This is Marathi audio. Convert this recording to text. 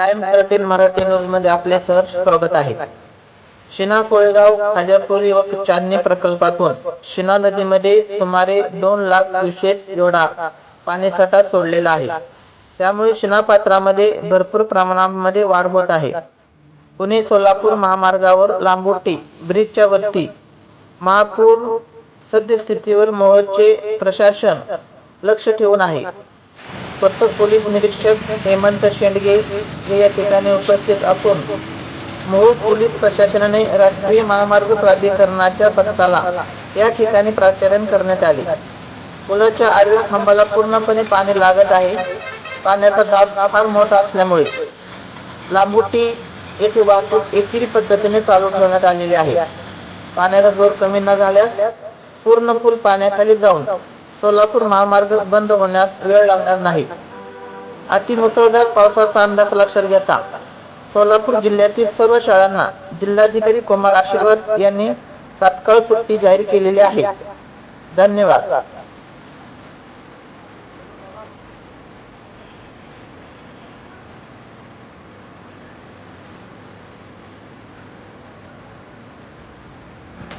टाइम थर्टीन मराठी न्यूजमध्ये आपले सर स्वागत आहे. शिना कोळेगाव खाजापूर व चांदणी प्रकल्पातून शिना नदीमध्ये सुमारे दोन लाख विशेष एवढा पाणीसाठा सोडलेला आहे. त्यामुळे शिना पात्रामध्ये भरपूर प्रमाणामध्ये वाढ होत आहे. पुणे सोलापूर महामार्गावर लांबोटी ब्रिजच्या वरती महापूर सद्यस्थितीवर मोहोळचे प्रशासन लक्ष ठेवून आहे. स्वतः पोलीस निरीक्षक हेमंत शेंडगे हे या ठिकाणी उपस्थित असून मूळ पोलीस प्रशासनाने राष्ट्रीय महामार्ग प्राधिकरणाच्या पथकाला या ठिकाणी प्राचारण करण्यात आले. पुलाच्या आडव्या खांबाला पूर्णपणे पाणी लागत आहे. पाण्याचा दाब फार मोठा असल्यामुळे लांबुटी येथे वाहतूक एकेरी पद्धतीने चालू ठेवण्यात आलेली आहे. पाण्याचा जोर कमी न झाल्यास पूर्ण पूल पाण्याखाली जाऊन सोलापूर महामार्ग बंद होण्यास वेळ लागणार नाही. अति मुसळधार पावसाचा अंदाज लक्षात घेता. सोलापूर जिल्ह्यातील सर्व शाळांना जिल्हाधिकारी कुमार आशीर्वाद यांनी तात्काळ सुट्टी जाहीर केलेली आहे. धन्यवाद.